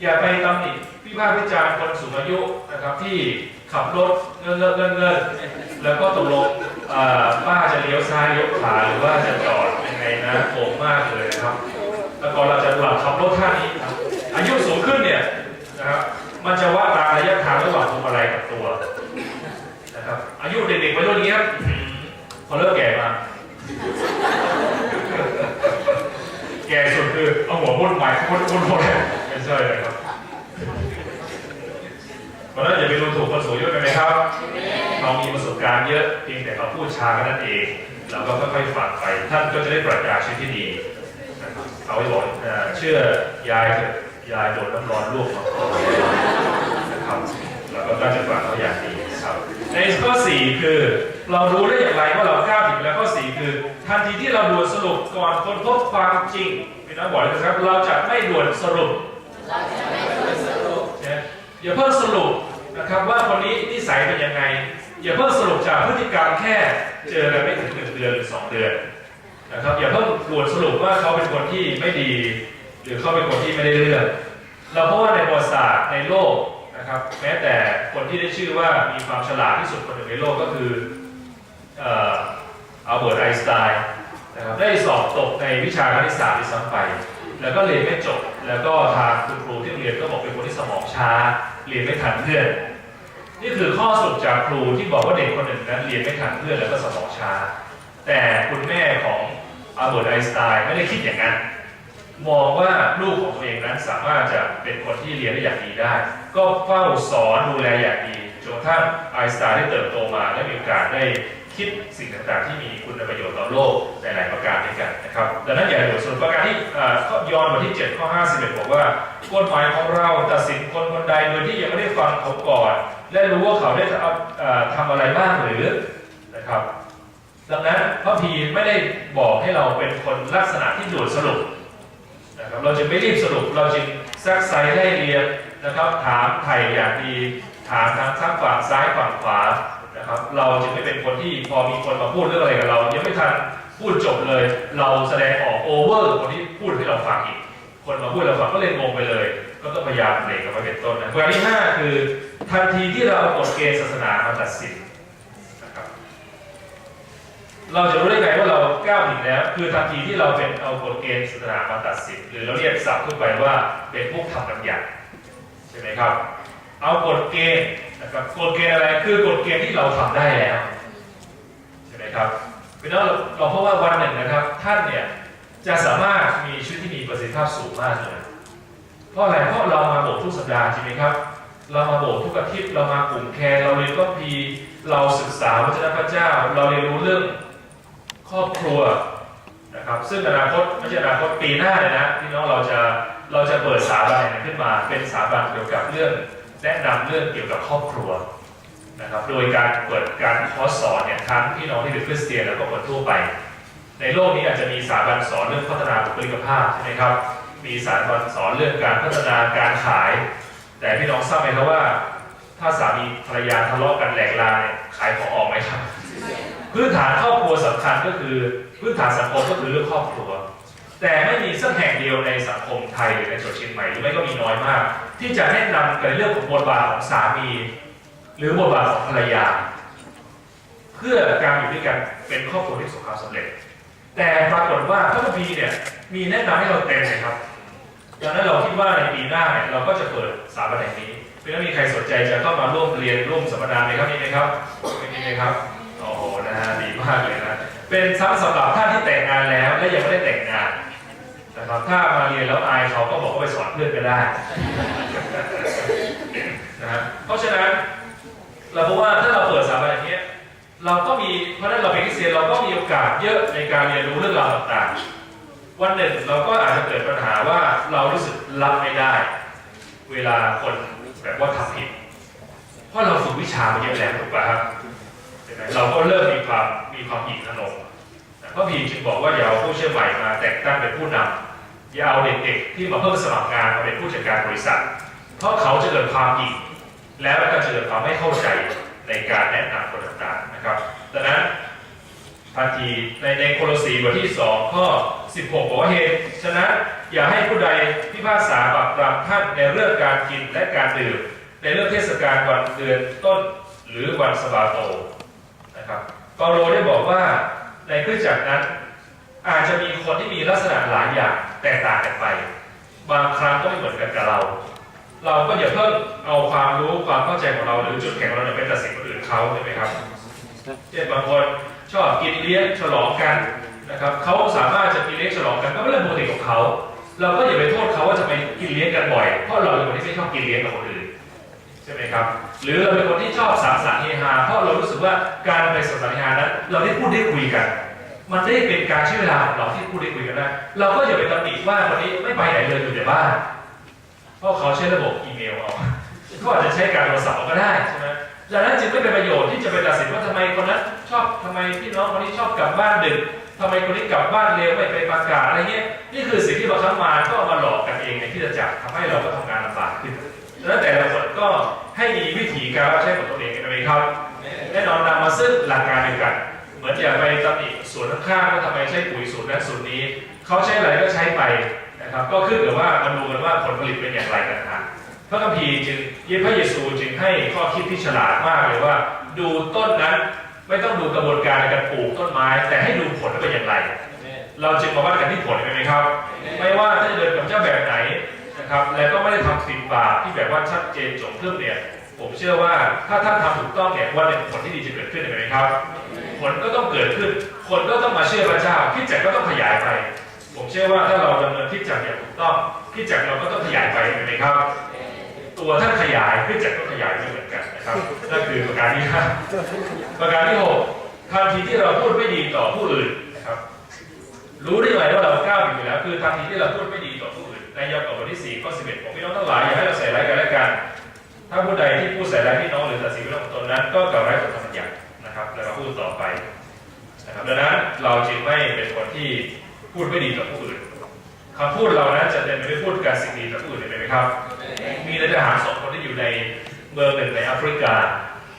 อย่าไปตำหนิวิพากษวิจารณ์คนสูงอายุนะครับที่ขับรถเงินเงินเงินเงินแล้วก็ตกลงเอ่อป้าจะเลี้ยวซ้ายเลี้ยวขวาหรือว่าจะจอดยังไงนะโกงมากเลยนะครับ แล้วก็เราจะหลับขับรถท่านี้อายุสูงขึ้นเนี่ยนะครับมันจะว่าตามระยะทางระหว่างพวงมาลัยกับตัวนะครับอายุเด็กๆวัยรุ่นนี้ครับพอเริ่มแก่มา แก่สุดคือเอาหัวพุ่นไปพุ่นพุ่นพุ่นไม่ใช่เลยครับเพ ราะฉะนั้นอย่าไปดูถูกคนสูงอายุกันนะครับเขามีประสบการณ์เยอะเพียงแต่เขาพูดช้าแค่นั้นเองเราก็ค่อยๆฟังไป ท่านก็จะได้ปรัชญาชีวิตที่ดีนะครับเอาไว้บอกเอ่อเชื่อยายเถอะยายโดนน้ำร้อนลวกมาก่อนนะครับเราก็ตั้งใจฟังเขาอย่างดีครับ ในข้อ 4 คือ เรารู้ได้อย่างไรว่าเรากล้าผิดแล้วข้อ 4 คือทันทีที่เราด่วนสรุปก่อนค้นพบความจริงพี่น้องบอกเลยนะครับ เราจะไม่ด่วนสรุปนะอย่าเพิ่งสรุป นะครับว่าคนนี้นิสัยเป็นยังไง อย่าเพิ่งสรุปจากพฤติกรรมแค่เจอกันไม่ถึงหนึ่งเดือนหรือสองเดือนนะครับอย่าเพิ่งด่วนสรุปว่าเขาเป็นคนที่ไม่ดี หรือเขาเป็นคนที่ไม่ได้เรื่องเราเพราะว่าในประวัติศาสตร์ในโลกนะครับแม้แต่คนที่ได้ชื่อว่ามีความฉลาดที่สุดคนหนึ่งในโลกก็คืออ่ออัลเบิร์ตไอน์สไตน์นะครับได้สอบตกในวิชาคณิตศาสตร์ที่ซ้ำไป แล้วก็เรียนไม่จบ แล้วก็ทางคุณครูที่โรงเรียนก็บอกเป็นคนที่สมองช้า เรียนไม่ทันเพื่อน นี่คือข้อสรุปจากครูที่บอกว่าเด็กคนหนึ่งนั้นเรียนไม่ทันเพื่อนแล้วก็สมองช้า แต่คุณแม่ของอัลเบิร์ตไอน์สไตน์ไม่ได้คิดอย่างนั้น มองว่าลูกของตัวเองนั้นสามารถจะเป็นคนที่เรียนได้อย่างดีได้ ก็เฝ้าสอนดูแลอย่างดีจนกระทั่งไอน์สไตน์ได้เติบโตมาและมีโอกาสได้ คิดสิ่งต่างๆ ที่มีคุณประโยชน์ต่อโลกในหลายประการด้วยกันนะครับดังนั้นอย่าด่วนสรุปประการที่ข้อย้อนมาที่ 7 ข้อ 51 บอกว่ากฎหมายของเราตัดสินคนคนใดโดยที่ยังไม่ได้ฟังเขาก่อน และรู้ว่าเขาได้ทำอ่าอะไรบ้างหรือนะครับ ดังนั้นพระพีไม่ได้บอกให้เราเป็นคนลักษณะที่ด่วนสรุปนะครับเราจะไม่รีบสรุปเราจึงซักไซไล่เรียงนะครับ ถามไถ่อย่างดีถามทั้งทั้งฝั่งซ้ายฝั่งขวา นะครับเราจึงไม่เป็นคนที่พอมีคนมาพูดเรื่องอะไรกับเรายังไม่ทันพูดจบเลย เราแสดงออกโอเวอร์คนที่พูดให้เราฟังอีก คนมาพูดเราฟังก็เลยงงไปเลย ก็ต้องพยายามเบรกกันมาเป็นต้นนะประการที่ห้าคือ ทันทีที่เราเอากฎเกณฑ์ศาสนามาตัดสินนะครับเราจะรู้ได้ไงว่าเราก้าวผิดแล้ว คือทันทีที่เราเป็นเอากฎเกณฑ์ศาสนามาตัดสิน หรือเราเรียกศัพท์ทั่วไปว่าเป็นพวกทำบัญญัติใช่ไหมครับ เอากฎเกณฑ์ นะครับกฎเกณฑ์อะไรคือกฎเกณฑ์ที่เราทำได้แล้วใช่ไหมครับเป็นแล้วเราเพราะว่าวันหนึ่งนะครับ ท่านเนี่ยจะสามารถมีชีวิตที่มีประสิทธิภาพสูงมากเลยเพราะอะไรเพราะเรามาโบสถ์ทุกสัปดาห์ใช่ไหมครับ เรามาโบสถ์ทุกอาทิตย์เรามากลุ่มแคร์เราเรียนก็พีเราศึกษาวจนะพระเจ้า เราเรียนรู้เรื่องครอบครัวนะครับซึ่งอนาคตไม่ใช่อนาคตปีหน้าเลยนะพี่น้องเราจะเราจะเปิดสถาบันขึ้นมาเป็นสถาบันเกี่ยวกับเรื่อง แนะนำเรื่องเกี่ยวกับครอบครัวนะครับ โดยการเปิดการคอร์สสอนเนี่ยทั้งพี่น้องที่เป็นคริสเตียนแล้วก็คนทั่วไป ในโลกนี้อาจจะมีสถาบันสอนเรื่องพัฒนาบุคลิกภาพใช่ไหมครับ มีสถาบันสอนเรื่องการพัฒนาการขาย แต่พี่น้องทราบไหมครับว่า ถ้าสามีภรรยาทะเลาะกันแหลกลาเนี่ยขายของออกไหมครับ พื้นฐานครอบครัวสำคัญก็คือ พื้นฐานสังคมก็คือเรื่องครอบครัว แต่ไม่มีสักแห่งเดียวในสังคมไทยหรือในจังหวัดเชียงใหม่หรือไม่ก็มีน้อยมาก ที่จะแนะนำกันเรื่องของบทบาทของสามี หรือบทบาทของภรรยา เพื่อการอยู่ด้วยกันเป็นครอบครัวที่สบความสำเร็จ แต่ปรากฏว่าพระคัมภีร์เนี่ยมีแนะนำให้เราเต็มเลยครับดังนั้นเราคิดว่าในปีหน้าเนี่ยเราก็จะเปิดสถาบันแห่งนี้เพื่อมีใครสนใจจะเข้ามาร่วมเรียนร่วมสัมมนาไหมครับมีไหมครับไม่มีไหมครับโอ้โหนะฮะดีมากเลยนะเป็นซ้ำสำหรับท่านที่แต่งงานแล้วและยังไม่ได้แต่งงาน นะครับถ้ามาเรียนแล้วอายเขาก็บอกว่าไปสอนเพื่อนก็ได้นะฮะเพราะฉะนั้นเราพบว่าถ้าเราเปิดสถาบันอย่างนี้ยเราก็มีเพราะนั้นเราเป็นคริสเตียนเราก็มีโอกาสเยอะในการเรียนรู้เรื่องราวต่างๆ วันหนึ่งเราก็อาจจะเกิดปัญหาว่าเรารู้สึกรับไม่ได้ เวลาคนแบบว่าทำผิดเพราะเราฝึกวิชามาเยอะแล้วถูกป่ะครับเราก็เริ่มมีความมีความอิจฉาพระพีจึงบอกว่าอย่าเอาผู้เชื่อใหม่มาแต่งตั้งเป็นผู้นำ อย่าเอาเด็กๆที่มาเพิ่มสมัครงานมาเป็นผู้จัดการบริษัท เพราะเขาจะเกิดความอิจแล้วก็จะเกิดความไม่เข้าใจในการแนะนำคนต่างๆนะครับดังนั้นทันทีในในโคโลสีบทที่2ข้อ16บอกว่าเหตุฉะนั้นอย่าให้ผู้ใดพิพากษาปรับปรามท่านในเรื่องการกินและการดื่มในเรื่องเทศกาลวันเดือนต้นหรือวันสบาโตนะครับเปาโลได้บอกว่าในคริสตจักรนั้นอาจจะมีคนที่มีลักษณะหลายอย่าง แตกต่างกันไป บางครั้งก็ไม่เหมือนกันกับเรา เราก็อย่าเพิ่งเอาความรู้ความเข้าใจของเราหรือจุดแข็งของเราเนี่ยไปตัดสินคนอื่นเขาใช่ไหมครับเช่นบางคนชอบกินเลี้ยงฉลองกันนะครับเขาสามารถจะกินเลี้ยงฉลองกันก็เป็นเรื่องปกติของเขา เราก็อย่าไปโทษเขาว่าจะไปกินเลี้ยงกันบ่อยเพราะเราเป็นคนที่ไม่ชอบกินเลี้ยงกับคนอื่นใช่ไหมครับ หรือเราเป็นคนที่ชอบสังสรรค์เฮฮาเพราะเรารู้สึกว่าการไปสังสรรค์เฮฮานั้นเราได้พูดได้คุยกัน มันได้เป็นการใช้เวลาของเราที่พูดได้คุยกันได้เราก็อย่าไปตำหนิว่าวันนี้ไม่ไปไหนเลยอยู่แต่บ้านเพราะเขาใช้ระบบอีเมลเอาเขาอาจจะใช้การโทรศัพท์ก็ได้ใช่ไหมดังนั้นจึงไม่เป็นประโยชน์ที่จะไปตัดสินว่าทำไมคนนั้นชอบทำไมพี่น้องคนนี้ชอบกลับบ้านดึกทำไมคนนี้กลับบ้านเร็วไม่ไปประกาศอะไรเงี้ยนี่คือสิ่งที่บางครั้งมาก็มาหลอกกันเองในที่จะจักรทำให้เราก็ทำงานลำบากขึ้นดังนั้นแต่ละคนก็ให้มีวิธีการรับใช้ของตนเองกันไหมครับแน่นอนนำมาซึ่งหลักการเดียวกัน เหมือนอย่าไปตำหนิส่วนข้างๆว่าทำไมใช้ปุ๋ยสูตรนั้นสูตรนี้ เขาใช้อะไรก็ใช้ไปนะครับ ก็ขึ้นกับว่ามาดูกันว่าผลผลิตเป็นอย่างไรกันนะพระคัมภีร์จึงพระเยซูจึงให้ข้อคิดที่ฉลาดมากเลยว่า ดูต้นนั้นไม่ต้องดูกระบวนการในการปลูกต้นไม้ แต่ให้ดูผลว่าเป็นอย่างไร เราจึงมาวัดกันที่ผลใช่ไหมครับ ไม่ว่าถ้าจะเดินกับเจ้าแบบไหนนะครับ แล้วก็ไม่ได้ทำสิ่งบาปที่แบบว่าชัดเจนจงครึ่มเนี่ย ผมเชื่อว่าถ้าท่านทำถูกต้องเนี่ยวันหนึ่งผลที่ดีจะเกิดขึ้นใช่ไหมครับ ผลก็ต้องเกิดขึ้น คนก็ต้องมาเชื่อพระเจ้าคิดจักก็ต้องขยายไป ผมเชื่อว่าถ้าเราดำเนินคิดจักอย่างถูกต้องคิดจักเราก็ต้องขยายไปใช่ไหมครับ ตัวท่านขยายคิดจักก็ขยายไม่เหมือนกันนะครับนั่นคือประการที่ห้าประการที่หกทันทีที่เราพูดไม่ดีต่อผู้อื่นนะครับรู้ได้ไหมว่าเราก้าวอยู่แล้ว คือทันทีที่เราพูดไม่ดีต่อผู้อื่นในยอห์นบทที่4ข้อ11ของพี่น้องทั้งหลายอย่าให้เราใส่ร้ายกันและกัน ถ้าผู้ใดที่พูดใส่ร้ายพี่น้องหรือตัดสินพี่น้องของตนนั้น ก็กล่าวร้ายต่อธรรมบัญญัติ นะครับแล้วก็พูดต่อไปนะครับดังนั้นเราจึงไม่เป็นคนที่พูดไม่ดีต่อผู้อื่นคำพูดเรานั้นจะเต็มไปด้วยพูดการสิ่งดีต่อผู้อื่นเห็นไหมครับ มีนายทหารสองคนที่อยู่ในเมืองหนึ่งในแอฟริกา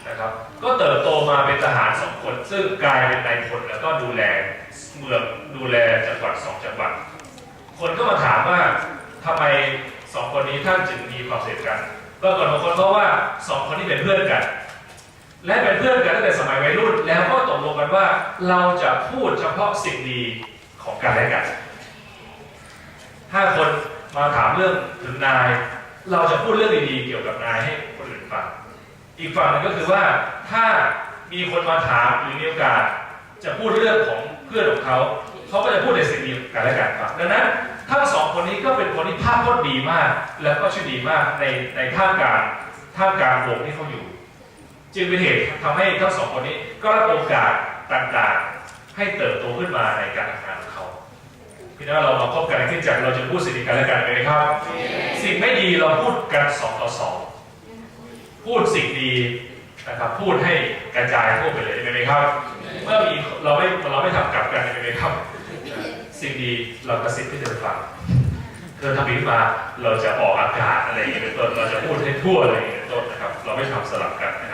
นะครับก็เติบโตมาเป็นทหารสองคน ซึ่งกลายเป็นนายพลแล้วก็ดูแลเมืองดูแลจังหวัดสองจังหวัด คนก็มาถามว่าทำไมสองคนนี้ท่านจึงมีความเสร็จกันปรากฏบางคนเพราะว่าสองคนนี้เป็นเพื่อนกัน และเป็นเพื่อนกันตั้งแต่สมัยวัยรุ่น แล้วก็ตกลงกันว่าเราจะพูดเฉพาะสิ่งดีของกันและกันห้าคนมาถามเรื่องถึงนาย เราจะพูดเรื่องดีๆเกี่ยวกับนายให้คนอื่นฟังอีกฝั่งหนึงก็คือว่าถ้ามีคนมาถามหรือมีโอกาสจะพูดเรื่องของเพื่อนของเขา เขาก็จะพูดในสิ่งดีกันและกันครับดังนั้นทั้งสองคนนี้ก็เป็นคนที่ภาพพจน์ดีมาก แล้วก็ชื่อดีมากในในท่ามกลางท่ามกลางวงที่เขาอยู่ จึงเป็นเหตุทำให้ทั้งสองคนนี้ก็รับโอกาสต่างๆ ให้เติบโตขึ้นมาในการทำงานของเขาพี่น้องเรามาพบกันในที่จักเราจะพูดสิ่งดีกันและกันไหมครับ สิ่งไม่ดีเราพูดกันสองต่อสองพูดสิ่งดีนะครับพูดให้กระจายทั่วไปเลยไหมครับ เมื่อมีเราไม่เราไม่ทำกลับกันใช่ไหมครับ สิ่งดีเรากระซิบที่จะไปฟังเธอทำผิดมาเราจะออกอากาศอะไรอย่างเงี้ยเป็นต้นเราจะพูดให้ทั่วอะไรอย่างเงี้ยเป็นต้นนะครับ เราไม่ทำสลับกันนะครับ